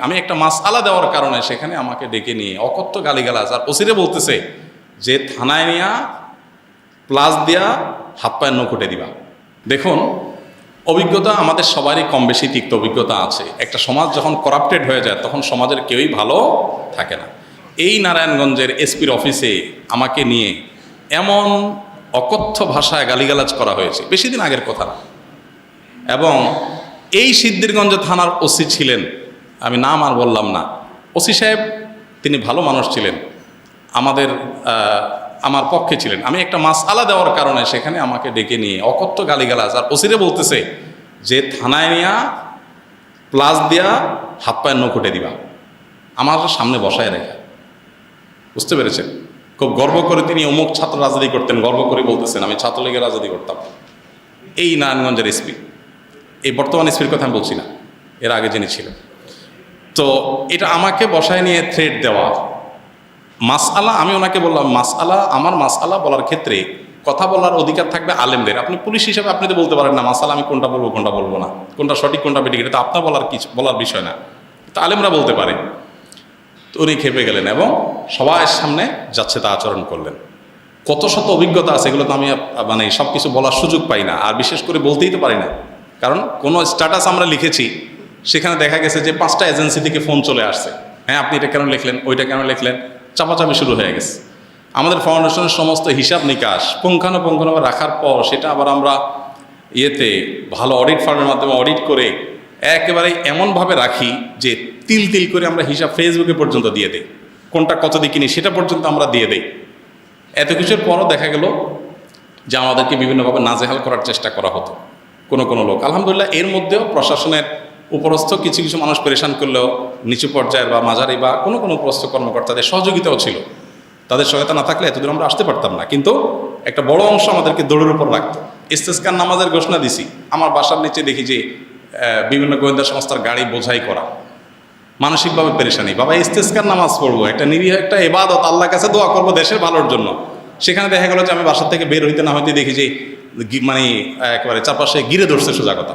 আমি একটা মাস আলা দেওয়ার কারণে সেখানে আমাকে ডেকে নিয়ে অকথ্য গালিগালাজ, আর ওসিরে বলতেছে যে থানায় নিয়া, প্লাস দিয়া হাত পায়ের নকুটে দিবা। দেখুন, অভিজ্ঞতা আমাদের সবারই কম বেশি তিক্ত অভিজ্ঞতা আছে। একটা সমাজ যখন করাপ্টেড হয়ে যায়, তখন সমাজের কেউই ভালো থাকে না। এই নারায়ণগঞ্জের এসপির অফিসে আমাকে নিয়ে এমন অকথ্য ভাষায় গালিগালাজ করা হয়েছে। বেশি দিন আগের কথা না। এবং এই সিদ্ধিরগঞ্জ থানার ওসি ছিলেন আমি নাম আর বললাম না। ওসি সাহেব, তিনি ভালো মানুষ ছিলেন। আমাদের আমার পক্ষে ছিলেন। আমি একটা মাস আলা দেওয়ার কারণে সেখানে আমাকে ডেকে নিয়ে অকথ্য গালিগালাজ আর ওসিরে বলতেছে যে, থানায় নিয়া, প্লাস দিয়া, হাত পায়ের নকুটে দিবা। আমার সামনে বসায় রেখে। বুঝতে পেরেছেন? খুব গর্ব করে তিনি অমুক ছাত্র রাজনীতি করতেন, গর্ব করে বলতেছেন, আমি ছাত্রলীগের রাজনীতি করতাম। এই নারায়ণগঞ্জের এসপি। এই বর্তমান এসপির কথা আমি বলছি না। এর আগে যিনি ছিলেন। তো এটা আমাকে বসায় নিয়ে থ্রেড দেওয়া। মাসআলা, আমি ওনাকে বললাম, মাসআলা, আমার মাসআলা বলার ক্ষেত্রে কথা বলার অধিকার থাকবে আলেমদের। আপনি পুলিশ হিসাবে আপনি তো বলতে পারেন না মাসালা আমি কোনটা বলব কোনটা বলব না। কোনটা সঠিক, কোনটা বেঠিক, এটা তো আপনার বলার কিছু, বলার বিষয় না। তো আলেমরা বলতে পারে। তো উনি খেপে গেলেন এবং সবার সামনে যাচ্ছে তা আচরণ করলেন। কত শত অভিজ্ঞতা আছে, এগুলো তো আমি মানে সব কিছু বলার সুযোগ পাই না। আর বিশেষ করে বলতেই তো পারি না। কারণ কোনো স্ট্যাটাস আমরা লিখেছি সেখানে দেখা গেছে যে পাঁচটা এজেন্সি থেকে ফোন চলে আসছে। হ্যাঁ আপনি এটা কেন লিখলেন, ওইটা কেন লিখলেন? চাপাচাপি শুরু হয়ে গেছে। আমাদের ফাউন্ডেশনের সমস্ত হিসাব নিকাশ পুঙ্খানুপুঙ্খানুভাবে রাখার পর সেটা আবার আমরা ইয়েতে, ভালো অডিট ফার্মের মাধ্যমে অডিট করে একেবারে এমনভাবে রাখি যে তিল তিল করে আমরা হিসাব ফেসবুকে পর্যন্ত দিয়ে দিই। কোনটা কত দিয়ে কিনি সেটা পর্যন্ত আমরা দিয়ে দিই। এত কিছুর পরও দেখা গেল যে আমাদেরকে বিভিন্নভাবে নাজেহাল করার চেষ্টা করা হতো। কোনো কোনো লোক। আলহামদুলিল্লাহ, এর মধ্যেও প্রশাসনের উপরস্থ কিছু কিছু মানুষ পরেশান করলেও নিচু পর্যায়ের বা মাঝারি বা কোনো কোনো উপরস্থ কর্মকর্তাদের সহযোগিতাও ছিল। তাদের সহায়তা না থাকলে এতদূর আমরা আসতে পারতাম না। কিন্তু একটা বড় অংশ আমাদেরকে দৌড়ের উপর রাখতো। ইস্তেস্কার নামাজের ঘোষণা দিছি। আমার বাসার নিচে দেখি যে বিভিন্ন গোয়েন্দা সংস্থার গাড়ি বোঝাই করা। মানসিকভাবে পেরেশানি। বাবা, ইস্তেস্কার নামাজ পড়ব। একটা নিরীহ, একটা এবাদত আল্লাহর কাছে দোয়া করব দেশের ভালোর জন্য। সেখানে দেখা গেল যে আমি বাসার থেকে বের হইতে না হইতে দেখি যে মানে একেবারে চারপাশে গিরে ধরছে সোজা কথা।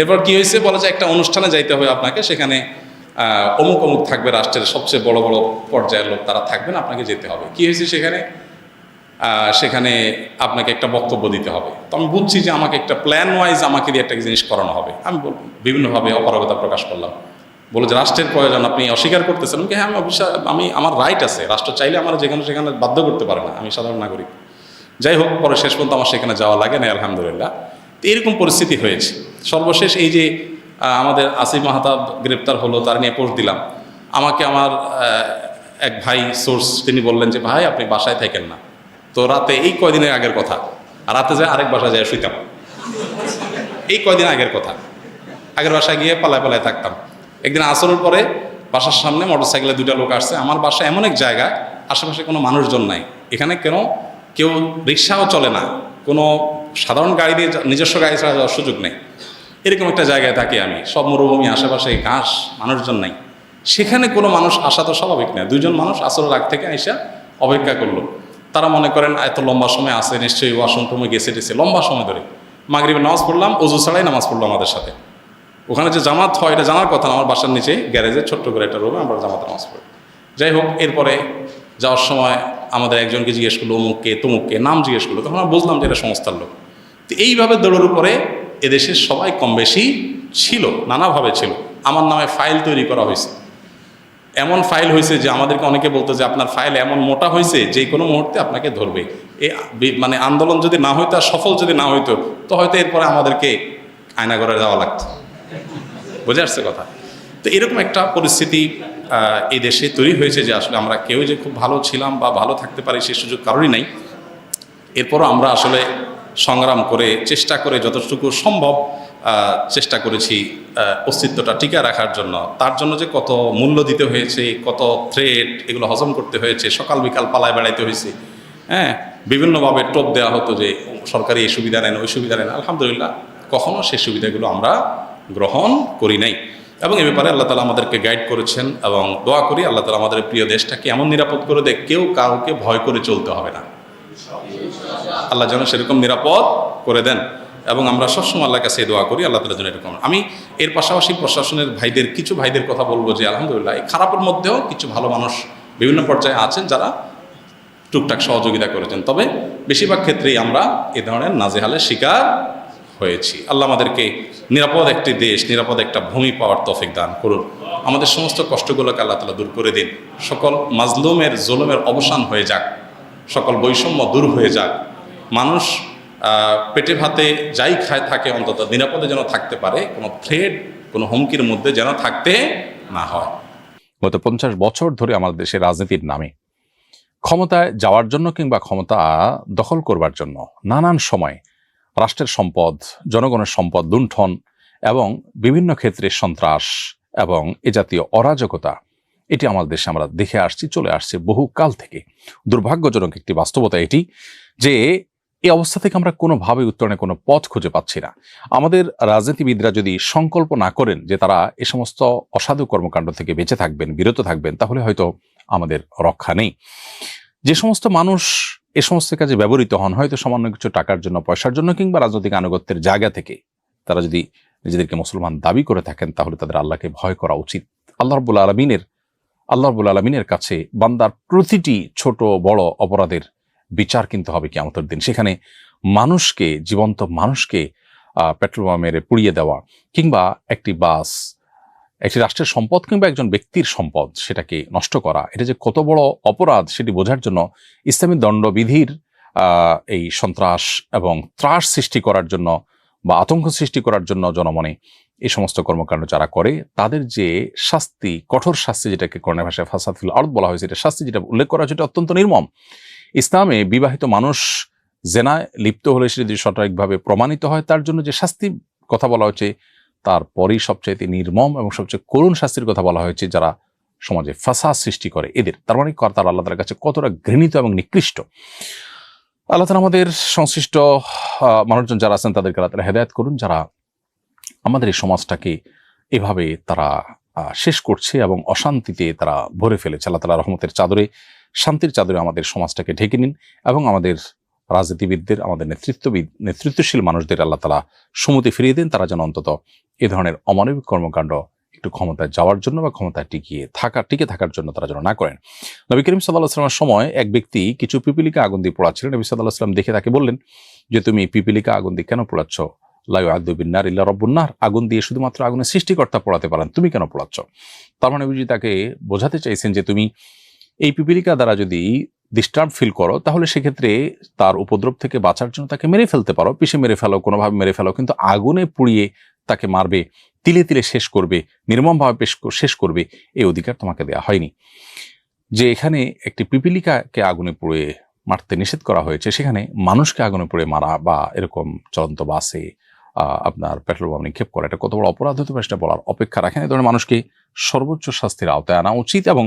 এরপর কি হয়েছে? বলা যায় একটা অনুষ্ঠানে যাইতে হবে আপনাকে। সেখানে অমুক অমুক থাকবে রাষ্ট্রের সবচেয়ে বড় বড় পর্যায়ের লোক তারা থাকবেন আপনাকে যেতে হবে। কি হয়েছে সেখানে? সেখানে আপনাকে একটা বক্তব্য দিতে হবে। তো আমি বুঝছি যে আমাকে একটা প্ল্যান ওয়াইজ আমাকে দিয়ে একটা জিনিস করানো হবে। আমি বিভিন্নভাবে অপারগতা প্রকাশ করলাম। বলে যে রাষ্ট্রের প্রয়োজন আপনি অস্বীকার করতেছেন। কি, হ্যাঁ আমি আমি আমার রাইট আছে। রাষ্ট্র চাইলে আমার যেখানে সেখানে বাধ্য করতে পারে না। আমি সাধারণ নাগরিক। যাই হোক পরে শেষ পর্যন্ত আমার সেখানে যাওয়া লাগে না আলহামদুলিল্লাহ। এরকম পরিস্থিতি হয়েছে। সর্বশেষ এই যে আমাদের আসিফ মাহাতাব গ্রেপ্তার হলো, তার নিয়ে পোস্ট দিলাম। আমাকে আমার এক ভাই সোর্স, তিনি বললেন যে, ভাই, আপনি বাসায় থাকেন না। তো রাতে, এই কয়দিনের আগের কথা। রাতে যায় আরেক বাসায় যায়, শুইতাম। এই কয়দিন আগের কথা। আগের বাসায় গিয়ে পালায় পালায় থাকতাম। একদিন আসরের পরে, বাসার সামনে মোটরসাইকেলে দুইটা লোক আসছে। আমার বাসা এমন এক জায়গা, আশেপাশে কোনো মানুষজন নাই। এখানে কেন? কেউ রিক্সাও চলে না। কোনো সাধারণ গাড়ি দিয়ে নিজস্ব গাড়ি ছাড়া যাওয়ার সুযোগ নেই। এরকম একটা জায়গায় থাকি আমি, সব মরুভূমি, আশেপাশে ঘাস, মানুষজন নাই। সেখানে কোনো মানুষ আসা তো স্বাভাবিক না। দুইজন মানুষ আসরের আগ থেকে আইসা অপেক্ষা করল। তারা মনে করেন, এত লম্বা সময় আসে নিশ্চয়ই ওয়াশরুমে গেছে টেছে, লম্বা সময় ধরে। মাগরিবে নামাজ পড়লাম অজু ছাড়াই নামাজ পড়ল আমাদের সাথে। ওখানে যে জামাত হয়, এটা জানার কথা আমার বাসার নিচে গ্যারেজে ছোট্ট করে একটা রুমে আমরা জামাত নামাজ পড়ি। যাই হোক, এরপরে যাওয়ার সময় আমাদের একজনকে জিজ্ঞেস করল, অমুককে, তমুককে, নাম জিজ্ঞেস করল, তখন আমরা বুঝলাম যে এটা সংস্থার লোক। তো এইভাবে দৌড়ের উপরে এদেশের সবাই কম বেশি ছিল, নানাভাবে ছিল। আমার নামে ফাইল তৈরি করা হয়েছে। এমন ফাইল হয়েছে যে আমাদেরকে অনেকে বলতো যে আপনার ফাইল এমন মোটা হয়েছে, যে কোনো মুহূর্তে আপনাকে ধরবে। এ মানে আন্দোলন যদি না হইতো আর সফল যদি না হইতো, তো হয়তো এরপরে আমাদেরকে আয়নাঘরে যাওয়া লাগতো। বুঝে আসছে কথা? তো এরকম একটা পরিস্থিতি এই দেশে তৈরি হয়েছে যে আসলে আমরা কেউ যে খুব ভালো ছিলাম বা ভালো থাকতে পারি সে সুযোগ কারোরই নাই। এরপরও আমরা আসলে সংগ্রাম করে, চেষ্টা করে যতটুকু সম্ভব চেষ্টা করেছি অস্তিত্বটা টিকে রাখার জন্য। তার জন্য যে কত মূল্য দিতে হয়েছে, কত থ্রেট এগুলো হজম করতে হয়েছে, সকাল বিকাল পালায় বেড়াইতে হয়েছে হ্যাঁ? বিভিন্নভাবে টোপ দেওয়া হতো যে সরকারি এই সুবিধা নেন, ওই সুবিধা নেন। আলহামদুলিল্লাহ, কখনো সেই সুবিধাগুলো আমরা গ্রহণ করি নাই। এবং এ ব্যাপারে আল্লাহ তালা আমাদেরকে গাইড করেছেন এবং দোয়া করি আল্লাহ তালা আমাদের প্রিয় দেশটাকে এমন নিরাপদ করে দেয় কেউ কাউকে ভয় করে চলতে হবে না। আল্লাহ যেন সেরকম নিরাপদ করে দেন এবং আমরা সবসময় আল্লাহর কাছে দোয়া করি, আল্লাহ তালা যেন এরকম আমি এর পাশাপাশি প্রশাসনের ভাইদের, কিছু ভাইদের কথা বলব যে, আলহামদুলিল্লাহ, এই খারাপের মধ্যেও কিছু ভালো মানুষ বিভিন্ন পর্যায়ে আছেন যারা টুকটাক সহযোগিতা করেছেন। তবে বেশিরভাগ ক্ষেত্রেই আমরা এ ধরনের নাজেহালের শিকার হয়েছি। আল্লাহ আমাদেরকে নিরাপদ একটি দেশ, নিরাপদ একটা ভূমি পাওয়ার তৌফিক দান করুন। আমাদের সমস্ত কষ্টগুলোকে আল্লাহ তালা দূর করে দিন। সকল মাজলুমের জুলুমের অবসান হয়ে যাক। সকল বৈষম্য দূর হয়ে যাক। মানুষ পেটে ভাতে যাই খায় থাকে, অন্তত নিরাপদে যেন থাকতে পারে, কোনো থ্রেড, কোনো হুমকির মধ্যে যেন থাকতে না হয়। গত পঞ্চাশ বছর ধরে আমাদের দেশের রাজনীতির নামে। ক্ষমতায় যাওয়ার জন্য কিংবা ক্ষমতা দখল করবার জন্য নানান সময় রাষ্ট্রের সম্পদ, জনগণের সম্পদ লুণ্ঠন এবং বিভিন্ন ক্ষেত্রে সন্ত্রাস এবং এ জাতীয় অরাজকতা, এটি আমাদের দেশে আমরা দেখে আসছি, চলে আসছে বহু কাল থেকে। দুর্ভাগ্যজনক একটি বাস্তবতা এটি যে এই অবস্থা থেকে আমরা কোনোভাবে উত্তরণে কোনো পথ খুঁজে পাচ্ছি না। আমাদের রাজনীতিবিদরা যদি সংকল্প না করেন যে তারা এ সমস্ত অসাধু কর্মকাণ্ড থেকে বেঁচে থাকবেন, বিরত থাকবেন, তাহলে হয়তো আমাদের রক্ষা নেই। যে সমস্ত মানুষ এ সমস্ত কাজে ব্যবহৃত হন, হয়তো সামান্য কিছু টাকার জন্য, পয়সার জন্য, কিংবা রাজনৈতিক আনুগত্যের জায়গা থেকে। তারা যদি নিজেদেরকে মুসলমান দাবি করে থাকেন, তাহলে তাদের আল্লাহকে ভয় করা উচিত। আল্লাহ রবুল আলমিনের, আল্লাহ রবুল আলমিনের কাছে বান্দার প্রতিটি ছোট, বড় অপরাধের বিচার কিন্তু হবে কি আমাদের দিন। সেখানে মানুষকে, জীবন্ত মানুষকে পেট্রোল মেরে পুড়িয়ে দেওয়া, কিংবা একটি বাস একটি রাষ্ট্রের সম্পদ কিংবা একজন ব্যক্তির সম্পদ সেটাকে নষ্ট করা। এটা যে কত বড় অপরাধ সেটি বোঝার জন্য ইসলামী দণ্ডবিধির এই সন্ত্রাস এবং ত্রাস সৃষ্টি করার জন্য বা আতঙ্ক সৃষ্টি করার জন্য জনমনে এই সমস্ত কর্মকাণ্ড যারা করে, তাদের যে শাস্তি, কঠোর শাস্তি যেটাকে কর্ণের ভাষায় ফাসাদুল আর্দ বলা হয়েছে এটা শাস্তি যেটা উল্লেখ করা হয়েছে এটা অত্যন্ত নির্মম। ইসলামে বিবাহিত মানুষ জেনায় লিপ্ত হলে সেটা যদি সঠিকভাবে প্রমাণিত হয়, তার জন্য যে শাস্তি কথা বলা হচ্ছে তারপরেই সবচাইতে নির্মম এবং সবচেয়ে করুণ শাস্তির কথা বলা হয়েছে যারা সমাজে ফাসাদ সৃষ্টি করে। এদের তার মানে তার আল্লাহ কাছে কতটা ঘৃণিত এবং নিকৃষ্ট? আল্লাহ তালা আমাদের সংশ্লিষ্ট মানুষজন যারা আছেন তাদেরকে আল্লাহ তালা হেদায়ত করুন, যারা আমাদের এই সমাজটাকে এভাবে তারা শেষ করছে এবং অশান্তিতে তারা ভরে ফেলেছে। আল্লাহ তালা রহমতের চাদরে, শান্তির চাদরে আমাদের সমাজটাকে ঢেকে নিন এবং আমাদের রাজনীতিবিদদের, আমাদের নেতৃত্ববিদ নেতৃত্বশীল মানুষদের আল্লাহ তালা সুমতি ফিরিয়ে দেন, তারা যেন অন্তত এ ধরনের অমানবিক কর্মকাণ্ড একটু ক্ষমতায় যাওয়ার জন্য বা ক্ষমতায় টিকিয়ে থাকা টিকে থাকার জন্য তারা যেন না করেন। নবী করিম সাল্লাহ আসলামের সময় এক ব্যক্তি কিছু পিপিলিকা আগুন দিয়ে পোড়াচ্ছিলেন। নবী সাল্লাহ আসলাম দেখে তাকে বললেন যে, তুমি পিপিলিকা আগুন দিয়ে কেন পোড়াচ্ছ? লাইউ আদুবিন্নার ইল্লা রব্বুন্নার আগুন দিয়ে শুধুমাত্র আগুনের সৃষ্টিকর্তা পড়াতে পারেন, তুমি কেন পড়াচ্ছ? তার মানে তাকে বোঝাতে চাইছেন যে, তুমি এই পিপিলিকা দ্বারা যদি ডিস্টার্ব ফিল করো, তাহলে সেক্ষেত্রে তার উপদ্রব থেকে বাঁচার জন্য তাকে মেরে ফেলতে পারো। পিষে মেরে ফেলো, কোনোভাবে মেরে ফেলো, কিন্তু আগুনে পুড়িয়ে তাকে মারবে, তিলে তিলে শেষ করবে, নির্মমভাবে পেশ শেষ করবে, এই অধিকার তোমাকে দেওয়া হয়নি। যে এখানে একটি পিপিলিকাকে আগুনে পুড়ে মারতে নিষেধ করা হয়েছে, সেখানে মানুষকে আগুনে পুড়ে মারা বা এরকম চলন্ত বাসে আপনার পেট্রোল বোম নিক্ষেপ করা, এটা কত বড় অপরাধ হতে পারে সেটা বলার অপেক্ষা রাখেন। এই ধরনের মানুষকে সর্বোচ্চ শাস্তির আওতায় আনা উচিত এবং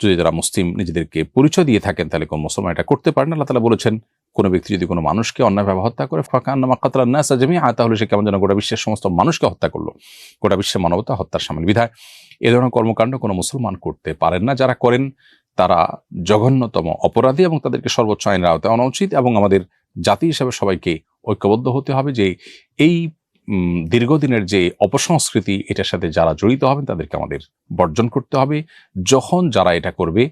যদি তারা মুসলিম নিজেদেরকে পরিচয় দিয়ে থাকেন, তাহলে কোন মুসলমান এটা করতে পারেন আল্লাহ তালা বলেছেন, কোনো ব্যক্তি যদি কোনো মানুষকে অন্যায়ভাবে হত্যা করে ফাঁকা আন্না মাকাতলা না সাজামি আয় তাহলে সে কেমন যেন গোটা বিশ্বের সমস্ত মানুষকে হত্যা করল। গোটা বিশ্বের মানবতা হত্যার সামিল বিধায়। এ ধরনের কর্মকাণ্ড কোনো মুসলমান করতে পারেন না। যারা করেন, তারা জঘন্যতম অপরাধী এবং তাদেরকে সর্বোচ্চ আইনের আওতায় আনা উচিত এবং আমাদের জাতি হিসেবে সবাইকে ঐক্যবদ্ধ হতে হবে যে এই দীর্ঘদিনের যে অপসংস্কৃতি, এটার সাথে যারা জড়িত হবেন, তাদেরকে আমাদের বর্জন করতে হবে। যখন যারা এটা করবে,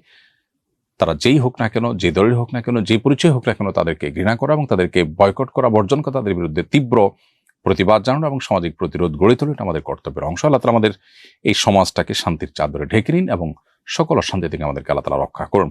তারা যেই হোক না কেন, যে দলের হোক না কেন, যে পরিচয় হোক না কেন, তাদেরকে ঘৃণা করা এবং তাদেরকে বয়কট করা, বর্জন করা, তাদের বিরুদ্ধে তীব্র প্রতিবাদ জানানো এবং সামাজিক প্রতিরোধ গড়ে তোলা, এটা আমাদের কর্তব্যের অংশ। আল্লাহ তালা আমাদের এই সমাজটাকে শান্তির চাদরে ঢেকে নিন এবং সকল অশান্তি থেকে আমাদেরকে আল্লাহ তালা রক্ষা করুন।